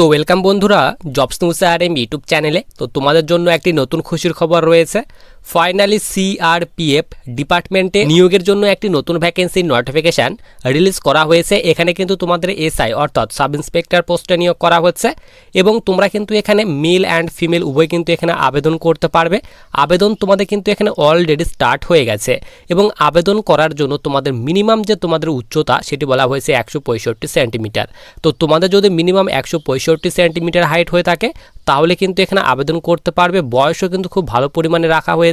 তো ওয়েলকাম বন্ধুরা jobs news R M YouTube চ্যানেলে তো তোমাদের জন্য একটি নতুন খুশির খবর রয়েছে। ফাইনালি সিআরপিএফ ডিপার্টমেন্টে নিয়োগের জন্য একটি নতুন ভ্যাকেন্সির নোটিফিকেশান রিলিজ করা হয়েছে। এখানে কিন্তু তোমাদের এসআই অর্থাৎ সাব ইন্সপেক্টর পোস্টে নিয়োগ করা হচ্ছে এবং তোমরা কিন্তু এখানে মেল অ্যান্ড ফিমেল উভয় কিন্তু এখানে আবেদন করতে পারবে। আবেদন তোমাদের কিন্তু এখানে অলরেডি স্টার্ট হয়ে গেছে এবং আবেদন করার জন্য তোমাদের মিনিমাম যে তোমাদের উচ্চতা সেটি বলা হয়েছে একশো পঁয়ষট্টি সেন্টিমিটার। তো তোমাদের যদি মিনিমাম একশো পঁয়ষট্টি সেন্টিমিটার হাইট হয়ে থাকে, তাহলে কিন্তু এখানে আবেদন করতে পারবে। বয়সও কিন্তু খুব ভালো পরিমাণে রাখা হয়েছে।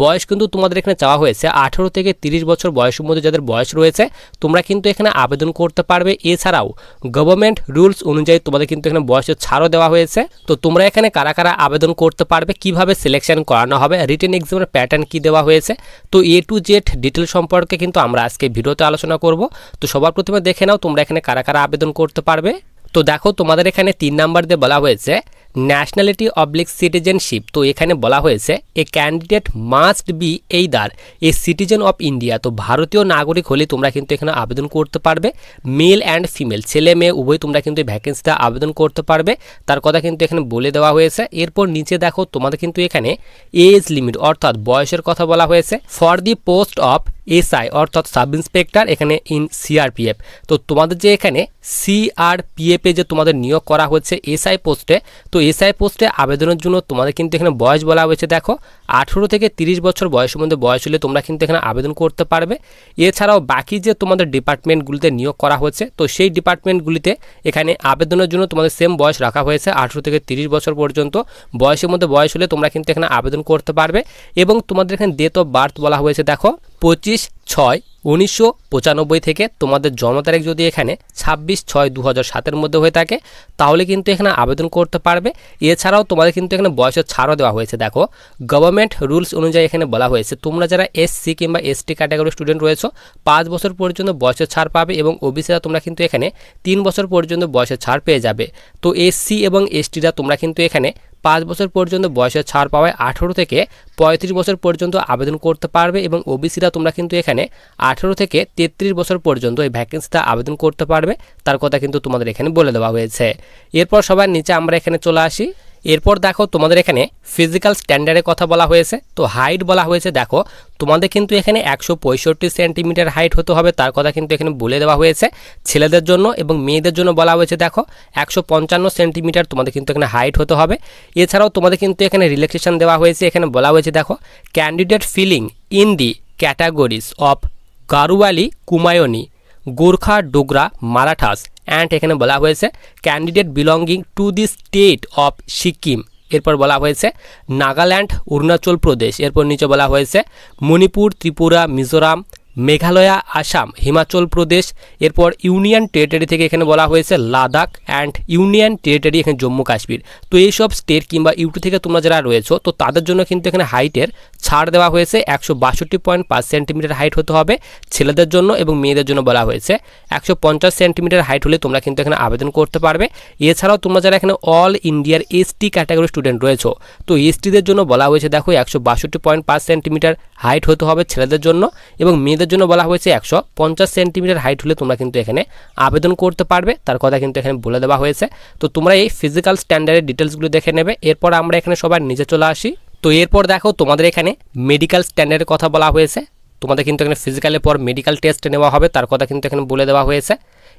বয়স কিন্তু তোমাদের এখানে চাওয়া হয়েছে। আঠেরো থেকে তিরিশ বছর বয়সের মধ্যে যাদের বয়স রয়েছে, তোমরা কিন্তু এখানে আবেদন করতে পারবে। এছাড়াও গভর্নমেন্ট রুলস অনুযায়ী তোমাদের কিন্তু এখানে বয়সের ছাড়ও দেওয়া হয়েছে। তো তোমরা এখানে কারা কারা আবেদন করতে পারবে, কীভাবে সিলেকশন করানো হবে রিটেন এক্সামের প্যাটার্ন কি দেওয়া হয়েছে? তো এ টু জেড ডিটেল সম্পর্কে কিন্তু আমরা আজকে ভিডিওতে আলোচনা করব। তো সবার প্রথমে দেখে নাও তোমরা এখানে কারা কারা আবেদন করতে পারবে। তো দেখো, তোমাদের এখানে তিন নাম্বার দিয়ে বলা হয়েছে ন্যাশনালিটি অবলিক সিটিজেনশিপ তো এখানে বলা হয়েছে a candidate must be either a citizen of India তো ভারতীয় নাগরিক হলে তোমরা কিন্তু এখানে আবেদন করতে পারবে মেল অ্যান্ড ফিমেল ছেলে মেয়ে, উভয় তোমরা কিন্তু ভ্যাকেন্সিতে আবেদন করতে পারবে, তার কথা কিন্তু এখানে বলে দেওয়া হয়েছে, এরপর নিচে দেখো তোমাদের কিন্তু এখানে এজ লিমিট অর্থাৎ বয়সের কথা বলা হয়েছে for the post of SI অর্থাৎ সাব ইন্সপেক্টর এখানে ইন সিআরপিএফ তো তোমাদের যে এখানে সিআরপিএফে যে তোমাদের নিয়োগ করা হচ্ছে এসআই পোস্টে তো এসআই পোস্টে আবেদনের জন্য তোমাদের কিন্তু এখানে বয়স বলা হয়েছে, দেখো। আঠেরো থেকে তিরিশ বছর বয়সের মধ্যে বয়স হলে তোমরা কিন্তু এখানে আবেদন করতে পারবে। এছাড়াও বাকি যে তোমাদের ডিপার্টমেন্টগুলিতে নিয়োগ করা হচ্ছে তো সেই ডিপার্টমেন্টগুলিতে এখানে আবেদনের জন্য তোমাদের সেম বয়স রাখা হয়েছে, আঠেরো থেকে তিরিশ বছর পর্যন্ত। বয়সের মধ্যে বয়স হলে তোমরা কিন্তু এখানে আবেদন করতে পারবে। এবং তোমাদের এখানে ডেট অফ বার্থ বলা হয়েছে, দেখো, পঁচিশ ছয় উনিশশো পঁচানব্বই থেকে তোমাদের জন্ম তারিখ যদি এখানে ছাব্বিশ ছয় দু সাতের মধ্যে হয়ে থাকে, তাহলে কিন্তু এখানে আবেদন করতে পারবে। এছাড়াও তোমাদের কিন্তু এখানে বয়সের ছাড়ও দেওয়া হয়েছে, দেখো। গভর্নমেন্ট রুলস অনুযায়ী এখানে বলা হয়েছে, তোমরা যারা এসসি কিংবা এসটি ক্যাটাগরি স্টুডেন্ট রয়েছো, পাঁচ বছর পর্যন্ত বয়সের ছাড় পাবে এবং ওবিসিরা তোমরা কিন্তু এখানে তিন বছর পর্যন্ত বয়সের ছাড় পেয়ে যাবে। তো এসসি এবং এসটিরা তোমরা কিন্তু এখানে পাঁচ বছর পর্যন্ত বয়সের ছাড় পাওয়ায় আঠেরো থেকে পঁয়ত্রিশ বছর পর্যন্ত আবেদন করতে পারবে এবং ওবিসিরা তোমরা কিন্তু এখানে আঠেরো থেকে তেত্রিশ বছর পর্যন্ত এই ভ্যাকেন্সিটা আবেদন করতে পারবে। তার কথা কিন্তু তোমাদের এখানে বলে দেওয়া হয়েছে। এরপর সবার নিচে আমরা এখানে চলে আসি। এরপর দেখো তোমাদের এখানে ফিজিক্যাল স্ট্যান্ডার্ডের কথা বলা হয়েছে। তো হাইট বলা হয়েছে, দেখো, তোমাদের কিন্তু এখানে একশো পঁয়ষট্টি সেন্টিমিটার হাইট হতে হবে, তার কথা কিন্তু এখানে বলে দেওয়া হয়েছে। ছেলেদের জন্য এবং মেয়েদের জন্য বলা হয়েছে, দেখো, একশো পঞ্চান্ন সেন্টিমিটার তোমাদের কিন্তু এখানে হাইট হতে হবে। এছাড়াও তোমাদের কিন্তু এখানে রিল্যাক্সেশন দেওয়া হয়েছে, এখানে বলা হয়েছে, দেখো candidate filling in the categories of Garhwali Kumaoni Gorkha, Dogra, Marathas. And এখানে বলা হয়েছে candidate belonging to the state of Sikkim এরপর বলা হয়েছে, নাগাল্যান্ড, অরুণাচল প্রদেশ। এরপর নিচে বলা হয়েছে, মণিপুর, ত্রিপুরা, মিজোরাম মেঘালয়া, আসাম, হিমাচল প্রদেশ, এরপর ইউনিয়ন টেরিটরি থেকে এখানে বলা হয়েছে লাদাখ অ্যান্ড ইউনিয়ন টেরিটরি এখানে জম্মু কাশ্মীর। তো এইসব স্টেট কিংবা ইউটি থেকে তোমরা যারা রয়েছো, তো তাদের জন্য কিন্তু এখানে হাইটের ছাড় দেওয়া হয়েছে। একশো বাষট্টি পয়েন্ট পাঁচ সেন্টিমিটার হাইট হতে হবে ছেলেদের জন্য এবং মেয়েদের জন্য বলা হয়েছে। একশো পঞ্চাশ সেন্টিমিটার হাইট হলে তোমরা কিন্তু এখানে আবেদন করতে পারবে। এছাড়াও তোমরা যারা এখানে অল ইন্ডিয়ার এসটি ক্যাটাগরি স্টুডেন্ট রয়েছো, তো এসটিদের জন্য বলা হয়েছে, দেখো, একশো বাষট্টি পয়েন্ট পাঁচ সেন্টিমিটার হাইট হতে হবে ছেলেদের জন্য এবং মেয়েদের জন্য বলা হয়েছে একশো পঞ্চাশ সেন্টিমিটার হাইট হলে তোমরা কিন্তু এখানে আবেদন করতে পারবে। তার কথা কিন্তু এখানে বলে দেওয়া হয়েছে। তো তোমরা এই ফিজিক্যাল স্ট্যান্ডার্ডের ডিটেলসগুলো দেখে নেবে। এরপর আমরা এখানে সবার নিচে চলে আসি। তো এরপর দেখো তোমাদের এখানে মেডিকেল স্ট্যান্ডার্ডের কথা বলা হয়েছে। তোমাদের কিন্তু এখানে ফিজিক্যালের পর মেডিকেল টেস্ট নেওয়া হবে। তার কথা কিন্তু এখানে বলে দেওয়া হয়েছে।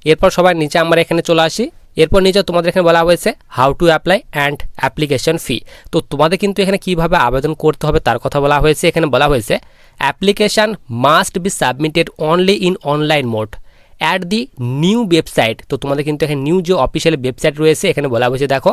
এরপর সবার নিচে আমরা এখানে চলে আসি। এরপর নিচে তোমাদের এখানে বলা হয়েছে how to apply and application fee তো তোমাদের কিন্তু এখানে কীভাবে আবেদন করতে হবে তার কথা বলা হয়েছে। এখানে বলা হয়েছে application must be submitted only in online mode at the new website তো তোমাদের কিন্তু এখানে নিউ যে অফিসিয়াল ওয়েবসাইট রয়েছে, এখানে বলা হয়েছে, দেখো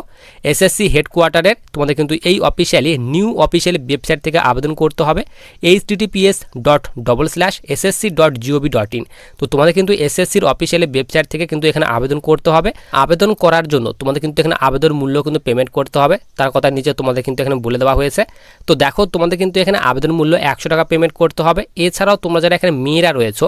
এসএসসি হেডকোয়ার্টারের তোমাদের কিন্তু এই অফিসিয়ালি নিউ অফিসিয়ালি ওয়েবসাইট থেকে আবেদন করতে হবে HTTPS dot double slash SSC dot gov dot in তো তোমাদের কিন্তু এসএসসির অফিসিয়ালি ওয়েবসাইট থেকে কিন্তু এখানে আবেদন করতে হবে। আবেদন করার জন্য তোমাদের কিন্তু এখানে আবেদন মূল্য কিন্তু পেমেন্ট করতে হবে, তার কথা নিচে তোমাদের কিন্তু এখানে বলে দেওয়া হয়েছে। তো দেখো, তোমাদের কিন্তু এখানে আবেদন মূল্য একশো টাকা পেমেন্ট করতে হবে। এছাড়াও তোমরা যারা এখানে মেয়েরা রয়েছো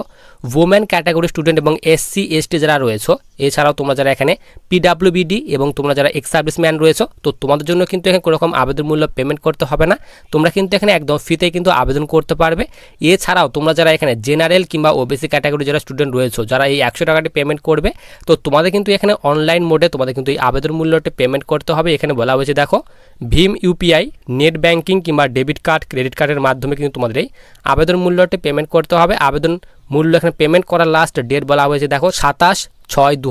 ওমেন ক্যাটাগরি স্টুডেন্ট এবং এসসি এসটি যারা রয়েছে, এছাড়াও তোমরা যারা এখানে পিডাব্লিউবিডি এবং তোমরা যারা এক্স সার্ভিসম্যান রয়েছে, তো তোমাদের জন্য কিন্তু এখানে কোনোরকম আবেদন মূল্য পেমেন্ট করতে হবে না। তোমরা কিন্তু এখানে একদম ফ্রিতে কিন্তু আবেদন করতে পারবে। এছাড়াও তোমরা যারা এখানে জেনারেল কিংবা ওবিসি ক্যাটাগরি যারা স্টুডেন্ট রয়েছে, যারা এই একশো টাকাটি পেমেন্ট করবে, তো তোমাদের কিন্তু এখানে অনলাইন মোডে তোমাদের কিন্তু এই আবেদন মূল্যটি পেমেন্ট করতে হবে। এখানে বলা হয়েছে, দেখো, ভীম ইউপিআই নেট ব্যাঙ্কিং কিংবা ডেবিট কার্ড ক্রেডিট কার্ডের মাধ্যমে কিন্তু তোমাদের এই আবেদন মূল্যটি পেমেন্ট করতে হবে। আবেদন মূল্য এখানে পেমেন্ট করার লাস্ট ডেট বলা হয়েছে। দেখো সাতাশ ছয় দু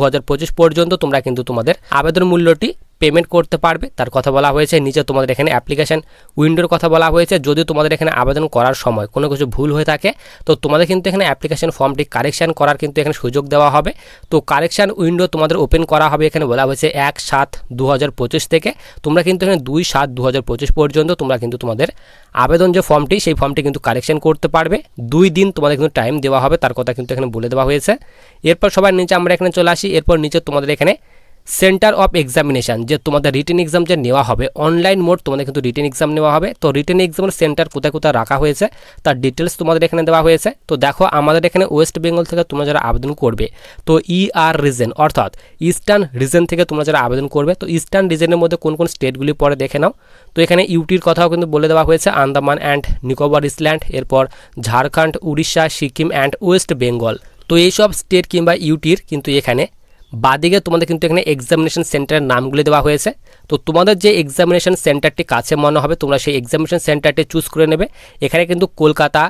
পর্যন্ত তোমরা কিন্তু তোমাদের আবেদন মূল্যটি পেমেন্ট করতে পারবে। তার কথা বলা হয়েছে, নিচে তোমাদের এখানে অ্যাপ্লিকেশন উইন্ডোর কথা বলা হয়েছে। যদি তোমাদের এখানে আবেদন করার সময় কোনো কিছু ভুল হয়ে থাকে, তো তোমাদের কিন্তু এখানে অ্যাপ্লিকেশন ফর্মটি কারেকশান করার কিন্তু এখানে সুযোগ দেওয়া হবে। তো কারেকশান উইন্ডো তোমাদের ওপেন করা হবে এখানে বলা হয়েছে এক সাত দু থেকে। তোমরা কিন্তু এখানে দুই সাত দু পর্যন্ত তোমরা কিন্তু তোমাদের আবেদন যে ফর্মটি সেই ফর্মটি কিন্তু কারেকশান করতে পারবে। দুই দিন তোমাদের কিন্তু টাইম দেওয়া হবে, তার কথা কিন্তু এখানে বলে দেওয়া হয়েছে। এরপর সবার নিচে আমরা এখানে চলে আসি। এরপর নিচে তোমাদের এখানে সেন্টার অফ এক্সামিনেশান যে তোমাদের রিটেন এক্সাম যে নেওয়া হবে অনলাইন মোড তোমাদের কিন্তু রিটেন এক্সাম নেওয়া হবে। তো রিটেন এক্সামের সেন্টার কোথায় কোথায় রাখা হয়েছে, তার ডিটেলস তোমাদের এখানে দেওয়া হয়েছে। তো দেখো, আমাদের এখানে ওয়েস্ট বেঙ্গল থেকে তোমরা যারা আবেদন করবে, তো ই আর রিজন অর্থাৎ ইস্টার্ন রিজন থেকে তোমরা যারা আবেদন করবে, তো ইস্টার্ন রিজনের মধ্যে কোন কোন স্টেটগুলি পরে দেখে নাও। তো এখানে ইউটির কথাও কিন্তু বলে দেওয়া হয়েছে আন্দামান অ্যান্ড নিকোবর ইসল্যান্ড এরপর ঝাড়খণ্ড উড়িষ্যা সিকিম অ্যান্ড ওয়েস্ট বেঙ্গল তো এইসব স্টেট কিংবা ইউটির কিন্তু এখানে বাদিকে তোমাদের কিন্তু এখানে এক্সামিনেশন সেন্টারের নামগুলি দেওয়া হয়েছে। তো তোমাদের যে এক্সামিনেশন সেন্টারটি কাছে মনে হবে, তোমরা সেই এক্সামিনেশন সেন্টারটি চুজ করে নেবে। এখানে কিন্তু কলকাতা,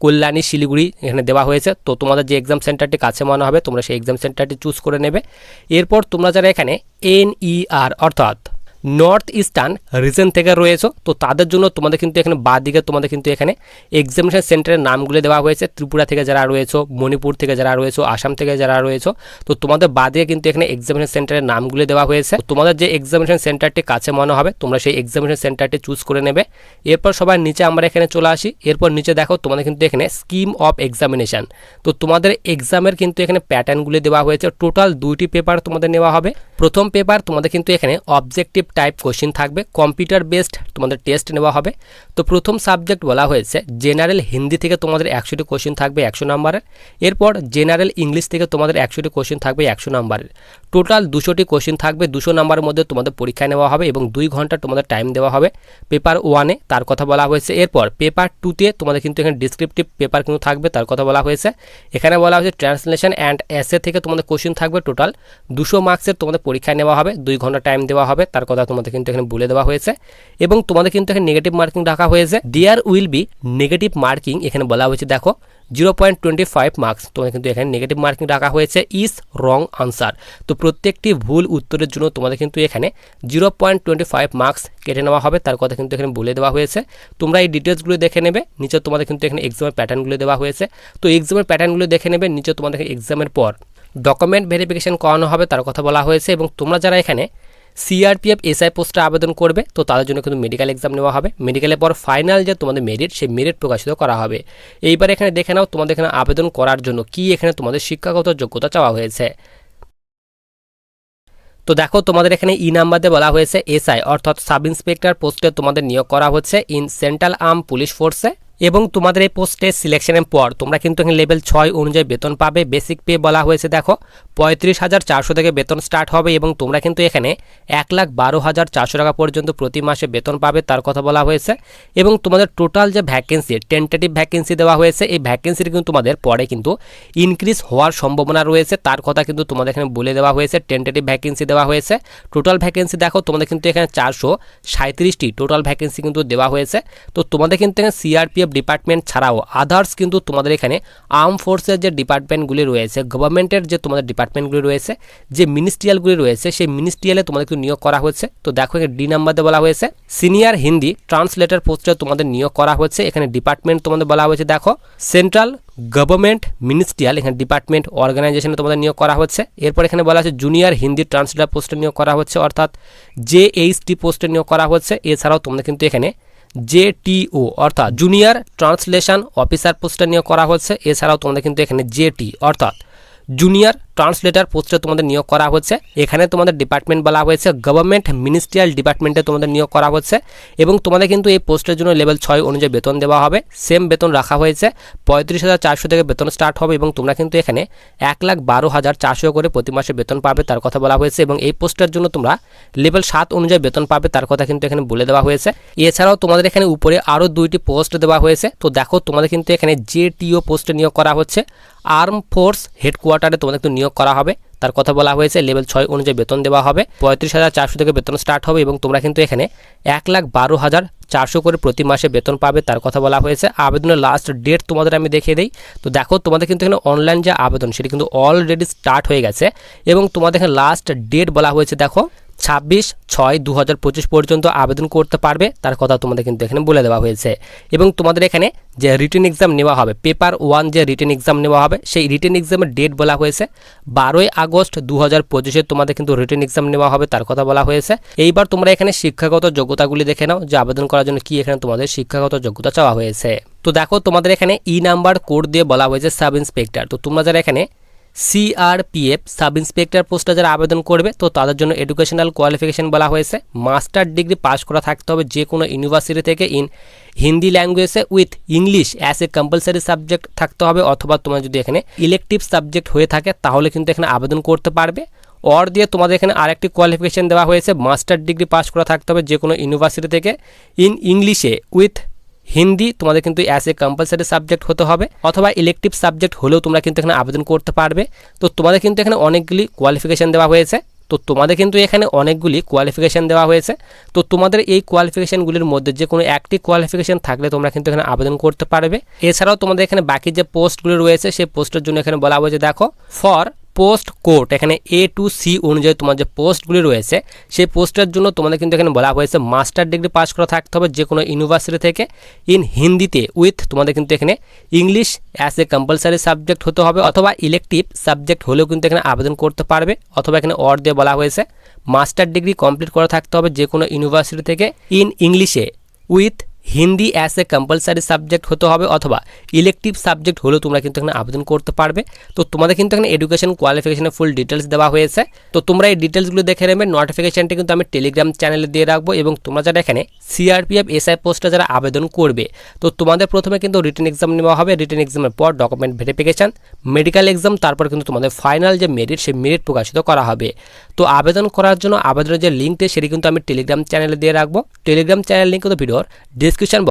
কল্যাণী, শিলিগুড়ি এখানে দেওয়া হয়েছে। তো তোমাদের যে এক্সাম সেন্টারটি কাছে মনে হবে, তোমরা সেই এক্সাম সেন্টারটি চুজ করে নেবে। এরপর তোমরা যারা এখানে এনইআর অর্থাৎ নর্থ ইস্টার্ন রিজন থেকে রয়েছে। তো তাদের জন্য তোমাদের কিন্তু এখানে দিকে তোমাদের কিন্তু এখানে এক্সামিনেশন সেন্টারের নামগুলো দেওয়া হয়েছে। ত্রিপুরা থেকে যারা রয়েছে, মণিপুর থেকে যারা রয়েছে, আসাম থেকে যারা রয়েছে, তো তোমাদের বাদ দিকে কিন্তু এখানে এক্সামিনেশন সেন্টারের নামগুলো দেওয়া হয়েছে। তোমাদের যে এক্সামিনেশন সেন্টারটি কাছে মনে হবে, তোমরা সেই এক্সামিনেশন সেন্টারটি চুজ করে নেবে। এরপর সবার নিচে আমরা এখানে চলে আসি। এরপর নিচে দেখো তোমাদের কিন্তু এখানে স্কিম অফ এক্সামিনেশন তো তোমাদের এক্সামের কিন্তু এখানে প্যাটার্নগুলি দেওয়া হয়েছে। টোটাল দুইটি পেপার তোমাদের নেওয়া হবে। প্রথম পেপার তোমাদের কিন্তু এখানে অবজেক্টিভ টাইপ কোশ্চিন থাকবে। কম্পিউটার বেসড তোমাদের টেস্ট নেওয়া হবে। তো প্রথম সাবজেক্ট বলা হয়েছে জেনারেল হিন্দি থেকে তোমাদের একশোটি কোশ্চিন থাকবে একশো নম্বরের এরপর জেনারেল ইংলিশ থেকে তোমাদের একশোটি কোশ্চিন থাকবে একশো নম্বরের টোটাল দুশোটি কোশ্চিন থাকবে, দুশো নম্বরের মধ্যে তোমাদের পরীক্ষা নেওয়া হবে এবং দুই ঘণ্টা তোমাদের টাইম দেওয়া হবে। পেপার ওয়ানে তার কথা বলা হয়েছে। এরপর পেপার টুতে তোমাদের কিন্তু এখানে ডিসক্রিপটিভ পেপার কিন্তু থাকবে, তার কথা বলা হয়েছে। এখানে বলা হয়েছে ট্রান্সলেশন অ্যান্ড এসে থেকে তোমাদের কোশ্চিন থাকবে টোটাল দুশো মার্কসের তোমাদের পরীক্ষা নেওয়া হবে, দুই ঘণ্টা টাইম দেওয়া হবে, তার তোমাদের কিন্তু এখানে বলে দেওয়া হয়েছে এবং তোমাদের কিন্তু এখানে নেগেটিভ মার্কিং রাখা হয়েছে। There will be negative marking এখানে বলা হয়েছে, দেখো zero point twenty five marks তোমাদের কিন্তু এখানে নেগেটিভ মার্কিং রাখা হয়েছে ইজ রং আনসার তো প্রত্যেকটি ভুল উত্তরের জন্য তোমাদের কিন্তু এখানে zero point twenty five marks কেটে নেওয়া হবে, তার কথা কিন্তু এখানে বলে দেওয়া হয়েছে। তোমরা এই ডিটেলসগুলো দেখে নেবে, নিচে তোমাদের কিন্তু এখানে এক্সামের প্যাটার্নগুলো দেওয়া হয়েছে। তো এক্সামের প্যাটার্নগুলো দেখে নেবে, নিচে তোমাদের এক্সামের পর ডকুমেন্ট ভেরিফিকেশন করানো হবে, তার কথা বলা হয়েছে এবং তোমরা যারা এখানে সিআরপিএফ এসআই পোস্টে আবেদন করবে, তো তাদের জন্য কিন্তু মেডিকেল এক্সাম নেওয়া হবে। মেডিকেলের পর ফাইনাল যে তোমাদের মেরিট সেই মেরিট প্রকাশিত করা হবে। এইবার এখানে দেখে নাও তোমাদের এখানে আবেদন করার জন্য কি এখানে তোমাদের শিক্ষাগত যোগ্যতা চাওয়া হয়েছে। তো দেখো তোমাদের এখানে ই নাম্বারে বলা হয়েছে এসআই অর্থাৎ সাব ইন্সপেক্টর পোস্টে তোমাদের নিয়োগ করা হচ্ছে। ইন সেন্ট্রাল আর্ম পুলিশ ফোর্সে এবং তোমাদের এই পোস্টে সিলেকশনের পর তোমরা কিন্তু এখানে লেভেল ছয় অনুযায়ী বেতন পাবে। বেসিক পে বলা হয়েছে, দেখো, পঁয়ত্রিশ হাজার চারশো থেকে বেতন স্টার্ট হবে এবং তোমরা কিন্তু এখানে এক লাখ বারো হাজার চারশো টাকা পর্যন্ত প্রতি মাসে বেতন পাবে, তার কথা বলা হয়েছে। এবং তোমাদের টোটাল যে ভ্যাকেন্সি টেন্টেটিভ ভ্যাকেন্সি দেওয়া হয়েছে, এই ভ্যাকেন্সির কিন্তু তোমাদের পরে কিন্তু ইনক্রিজ হওয়ার সম্ভাবনা রয়েছে, তার কথা কিন্তু তোমাদের এখানে বলে দেওয়া হয়েছে টেন্টেটিভ ভ্যাকেন্সি দেওয়া হয়েছে। টোটাল ভ্যাকেন্সি দেখো, তোমাদের কিন্তু এখানে চারশো সাঁত্রিশটি টোটাল ভ্যাকেন্সি কিন্তু দেওয়া হয়েছে। তো তোমাদের কিন্তু এখানে সিআরপিএফ পিএফ ডিপার্টমেন্ট ছাড়াও আদার্স কিন্তু তোমাদের এখানে আর্ম ফোর্সের যে ডিপার্টমেন্টগুলি রয়েছে গভর্নমেন্টের যে তোমাদের ডিপার্টমেন্টগুলি রয়েছে, যে মিনিস্ট্রিয়ালগুলি রয়েছে, সেই মিনিস্ট্রিয়ালে তোমাদের কিন্তু নিয়োগ করা হচ্ছে তো দেখো এখানে ডি নাম্বারে বলা হয়েছে সিনিয়র হিন্দি ট্রান্সলেটর পোস্টে তোমাদের নিয়োগ করা হচ্ছে এখানে ডিপার্টমেন্ট তোমাদের বলা হয়েছে, দেখো সেন্ট্রাল গভর্নমেন্ট মিনিস্ট্রিয়াল এখানে ডিপার্টমেন্ট অর্গানাইজেশনে তোমাদের নিয়োগ করা হচ্ছে। এরপর এখানে বলা হচ্ছে জুনিয়র হিন্দি ট্রান্সলেটর পোস্টে নিয়োগ করা হচ্ছে, অর্থাৎ জে এইচটি পোস্টে নিয়োগ করা হচ্ছে। এছাড়াও তোমাদের কিন্তু এখানে জেটিও অর্থাৎ জুনিয়র ট্রান্সলেশন অফিসার পোস্টটা নিয়োগ করা হচ্ছে। এছাড়াও তোমাদের কিন্তু এখানে জেটি অর্থাৎ জুনিয়র ট্রান্সলেটার পোস্টে তোমাদের নিয়োগ করা হচ্ছে এখানে তোমাদের ডিপার্টমেন্ট বলা হয়েছে গভর্নমেন্ট মিনিস্ট্রিয়াল ডিপার্টমেন্টে তোমাদের নিয়োগ করা হচ্ছে এবং তোমাদের কিন্তু এই পোস্টের জন্য লেভেল ছয় অনুযায়ী বেতন দেওয়া হবে। সেম বেতন রাখা হয়েছে, পঁয়ত্রিশ হাজার চারশো থেকে বেতন স্টার্ট হবে এবং তোমরা কিন্তু এখানে এক লাখ বারো হাজার চারশো করে প্রতি মাসে বেতন পাবে তার কথা বলা হয়েছে এবং এই পোস্টের জন্য তোমরা লেভেল সাত অনুযায়ী বেতন পাবে তার কথা কিন্তু এখানে বলে দেওয়া হয়েছে। এছাড়াও তোমাদের এখানে উপরে আরও দুইটি পোস্ট দেওয়া হয়েছে। তো দেখো তোমাদের কিন্তু এখানে যে টিও পোস্টে নিয়োগ করা হচ্ছে আর্ম ফোর্স হেডকোয়ার্টারে তোমাদের কিন্তু নিয়োগ করা হবে। তার কথা বলা হয়েছে, লেভেল ছয় অনুযায়ী বেতন দেওয়া হবে। পঁয়ত্রিশ হাজার চারশো থেকে বেতন স্টার্ট হবে এবং তোমরা কিন্তু এখানে এক লাখ বারো হাজার চারশো করে প্রতি মাসে বেতন পাবে, তার কথা বলা হয়েছে। আবেদনের লাস্ট ডেট তোমাদের আমি দেখিয়ে দিই। তো দেখো, তোমাদের কিন্তু এখানে অনলাইন যে আবেদন, সেটি কিন্তু অলরেডি স্টার্ট হয়ে গেছে এবং তোমাদের এখানে লাস্ট ডেট বলা হয়েছে, দেখো। ছাব্বিশ ছয় দু হাজার পঁচিশ পর্যন্ত আবেদন করতে পারবে, তার কথা তোমাদের কিন্তু এখানে বলে দেওয়া হয়েছে। এবং তোমাদের এখানে যে রিটেন এক্সাম নেওয়া হবে পেপার ওয়ান যে রিটেন এক্সাম নেওয়া হবে, সেই রিটেন এক্সামের ডেট বলা হয়েছে বারোই আগস্ট দু হাজার পঁচিশে তোমাদের কিন্তু রিটেন এক্সাম নেওয়া হবে, তার কথা বলা হয়েছে। এইবার তোমরা এখানে শিক্ষাগত যোগ্যতাগুলি দেখে নাও, যে আবেদন করার জন্য কি এখানে তোমাদের শিক্ষাগত যোগ্যতা চাওয়া হয়েছে। তো দেখো তোমাদের এখানে ই নাম্বার কোড দিয়ে বলা হয়েছে সাব ইন্সপেক্টর তো তোমরা যারা এখানে সিআরপিএফ সাব ইন্সপেক্টর পোস্টে যারা আবেদন করবে, তো তাদের জন্য এডুকেশনাল কোয়ালিফিকেশন বলা হয়েছে। মাস্টার ডিগ্রি পাস করা থাকতে হবে যে কোনো ইউনিভার্সিটি থেকে ইন হিন্দি ল্যাঙ্গুয়েজে with English as a compulsory subject থাকতে হবে, অথবা তোমার যদি এখানে ইলেকটিভ সাবজেক্ট হয়ে থাকে, তাহলে কিন্তু এখানে আবেদন করতে পারবে। অর দিয়ে তোমাদের এখানে আরেকটি কোয়ালিফিকেশন দেওয়া হয়েছে মাস্টার ডিগ্রি পাস করা থাকতে হবে যে কোনো ইউনিভার্সিটি থেকে ইন ইংলিশে উইথ হিন্দি তোমাদের কিন্তু অ্যাজ এ কম্পালসারি সাবজেক্ট হতে হবে, অথবা ইলেকটিভ সাবজেক্ট হলেও তোমরা কিন্তু এখানে আবেদন করতে পারবে। তো তোমাদের কিন্তু এখানে অনেকগুলি কোয়ালিফিকেশান দেওয়া হয়েছে। তো তোমাদের কিন্তু এখানে অনেকগুলি কোয়ালিফিকেশান দেওয়া হয়েছে। তো তোমাদের এই কোয়ালিফিকেশানগুলির মধ্যে যে কোনো একটি কোয়ালিফিকেশান থাকলে তোমরা কিন্তু এখানে আবেদন করতে পারবে। এছাড়াও তোমাদের এখানে বাকি যে পোস্টগুলো রয়েছে, সেই পোস্টের জন্য এখানে বলা হয়েছে, দেখো ফর পোস্ট কোড এখানে এ টু সি অনুযায়ী তোমার যে পোস্টগুলি রয়েছে, সেই পোস্টের জন্য তোমাদের কিন্তু এখানে বলা হয়েছে মাস্টার ডিগ্রি পাস করা থাকতে হবে যে কোনো ইউনিভার্সিটি থেকে। ইন হিন্দিতে উইথ তোমাদের কিন্তু এখানে English as a compulsory subject হতে হবে অথবা ইলেকটিভ সাবজেক্ট হলেও কিন্তু এখানে আবেদন করতে পারবে, অথবা এখানে অর দিয়ে বলা হয়েছে মাস্টার ডিগ্রি কমপ্লিট করা থাকতে হবে যে কোনো ইউনিভার্সিটি থেকে ইন ইংলিশে with Hindi as a compulsory subject হতে হবে অথবা ইলেকটিভ সাবজেক্ট হলেও তোমরা কিন্তু এখানে আবেদন করতে পারবে। তো তোমাদের কিন্তু এখানে এডুকেশন কোয়ালিফিকেশনের ফুল ডিটেলস দেওয়া হয়েছে। তো তোমরা এই ডিটেলসগুলো দেখে নেবে নোটিফিকেশনটি কিন্তু আমি টেলিগ্রাম চ্যানেলে দিয়ে রাখব এবং তোমরা যারা এখানে সিআরপিএফ এসআই পোস্টে যারা আবেদন করবে, তো তোমাদের প্রথমে কিন্তু রিটেন এক্সাম নেওয়া হবে। রিটেন এক্সামের পর ডকুমেন্ট ভেরিফিকেশান মেডিকেল এক্সাম তারপর কিন্তু তোমাদের ফাইনাল যে মেরিট সেই মেরিট প্রকাশিত করা হবে। তো আবেদন করার জন্য আবেদনের যে লিঙ্কটি সেটি কিন্তু আমি টেলিগ্রাম চ্যানেলে দিয়ে রাখব। টেলিগ্রাম চ্যানেল লিঙ্ক কিন্তু ভিডিওর description box